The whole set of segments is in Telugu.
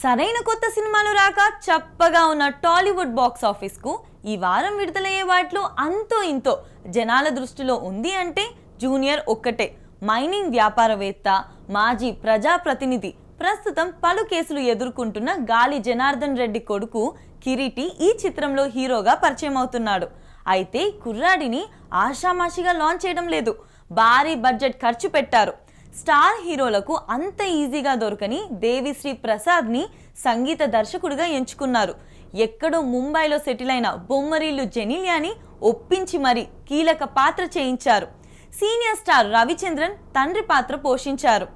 సరైన కొత్త సినిమాలు రాక చప్పగా ఉన్న టాలీవుడ్ బాక్స్ ఆఫీస్కు ఈ వారం విడుదలయ్యే వాటిలో అంతో ఇంతో జనాల దృష్టిలో ఉంది అంటే జూనియర్ ఒక్కటే. మైనింగ్ వ్యాపారవేత్త మాజీ ప్రజాప్రతినిధి ప్రస్తుతం పలు కేసులు ఎదుర్కొంటున్న గాలి జనార్దన్ రెడ్డి కొడుకు కిరీటి ఈ చిత్రంలో హీరోగా పరిచయం అవుతున్నాడు. అయితే కుర్రాడిని ఆషామాషిగా లాంచ్ చేయడం లేదు. భారీ బడ్జెట్ ఖర్చు పెట్టారు. స్టార్ హీరోలకు అంత ఈజీగా దొరకని దేవిశ్రీ ప్రసాద్ని సంగీత దర్శకుడిగా ఎంచుకున్నారు. ఎక్కడో ముంబైలో సెటిల్ అయిన బొమ్మరిల్లు జెనిలియాని ఒప్పించి మరి కీలక పాత్ర చేయించారు. సీనియర్ స్టార్ రవిచంద్రన్ తండ్రి పాత్ర పోషించారు.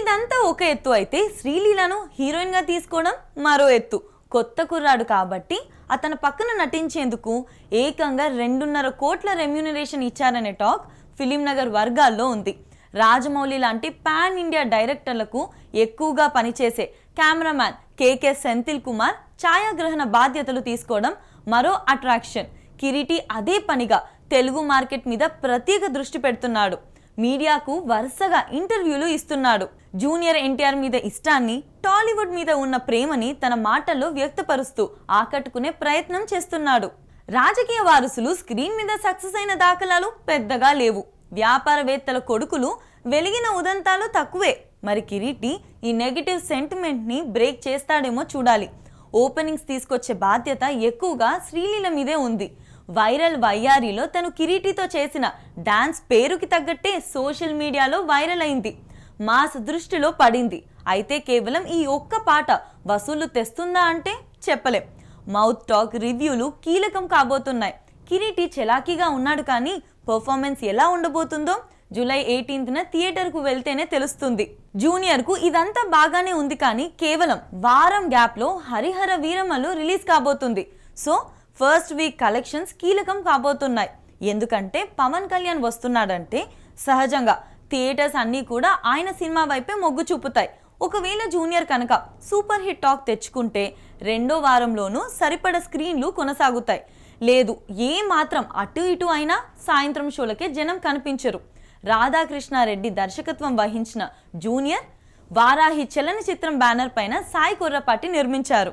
ఇదంతా ఒక ఎత్తు అయితే శ్రీలీలను హీరోయిన్గా తీసుకోవడం మరో ఎత్తు. కొత్త కుర్రాడు కాబట్టి అతని పక్కన నటించేందుకు ఏకంగా రెండున్నర కోట్ల రెమ్యూనరేషన్ ఇచ్చారనే టాక్ ఫిలిం నగర్ వర్గాల్లో ఉంది. రాజమౌళి లాంటి పాన్ ఇండియా డైరెక్టర్లకు ఎక్కువగా పనిచేసే cameraman K K Senthil Kumar ఛాయాగ్రహణ బాధ్యతలు తీసుకోవడం మరో అట్రాక్షన్. కిరీటి అదే పనిగా తెలుగు మార్కెట్ మీద ప్రత్యేక దృష్టి పెడుతున్నాడు. మీడియాకు వరుసగా ఇంటర్వ్యూలు ఇస్తున్నాడు. జూనియర్ ఎన్టీఆర్ మీద ఇష్టాన్ని టాలీవుడ్ మీద ఉన్న ప్రేమని తన మాటల్లో వ్యక్తపరుస్తూ ఆకట్టుకునే ప్రయత్నం చేస్తున్నాడు. రాజకీయ వారసులు స్క్రీన్ మీద సక్సెస్ అయిన దాఖలాలు పెద్దగా లేవు. వ్యాపారవేత్తల కొడుకులు వెలిగిన ఉదంతాలు తక్కువే. మరి కిరీటి ఈ నెగిటివ్ సెంటిమెంట్ని బ్రేక్ చేస్తాడేమో చూడాలి. ఓపెనింగ్స్ తీసుకొచ్చే బాధ్యత ఎక్కువగా శ్రీలీల మీదే ఉంది. వైరల్ వయ్యారిలో తను కిరీటితో చేసిన డాన్స్ పేరుకి తగ్గట్టే సోషల్ మీడియాలో వైరల్ అయింది. మాస్ దృష్టిలో పడింది. అయితే కేవలం ఈ ఒక్క పాట వసూలు తెస్తుందా అంటే చెప్పలేం. మౌత్ టాక్ రివ్యూలు కీలకం కాబోతున్నాయి. కిరీటి చెలాకీగా ఉన్నాడు కానీ పర్ఫార్మెన్స్ ఎలా ఉండబోతుందో జూలై ఎయిటీన్త్న థియేటర్కు వెళ్తేనే తెలుస్తుంది. జూనియర్కు ఇదంతా బాగానే ఉంది కానీ కేవలం వారం గ్యాప్లో హరిహర వీరమలు రిలీజ్ కాబోతుంది. సో ఫస్ట్ వీక్ కలెక్షన్స్ కీలకం కాబోతున్నాయి. ఎందుకంటే పవన్ కళ్యాణ్ వస్తున్నాడంటే సహజంగా థియేటర్స్ అన్నీ కూడా ఆయన సినిమా వైపే మొగ్గు చూపుతాయి. ఒకవేళ జూనియర్ కనుక సూపర్ హిట్ టాక్ తెచ్చుకుంటే రెండో వారంలోనూ సరిపడ స్క్రీన్లు కొనసాగుతాయి. లేదు ఏ మాత్రం అటు ఇటు అయినా సాయంత్రం షోలకే జనం కనిపించరు. రాధాకృష్ణారెడ్డి దర్శకత్వం వహించిన జూనియర్ వారాహి చలనచిత్రం బ్యానర్ పైన సాయి కొర్రపాటి నిర్మించారు.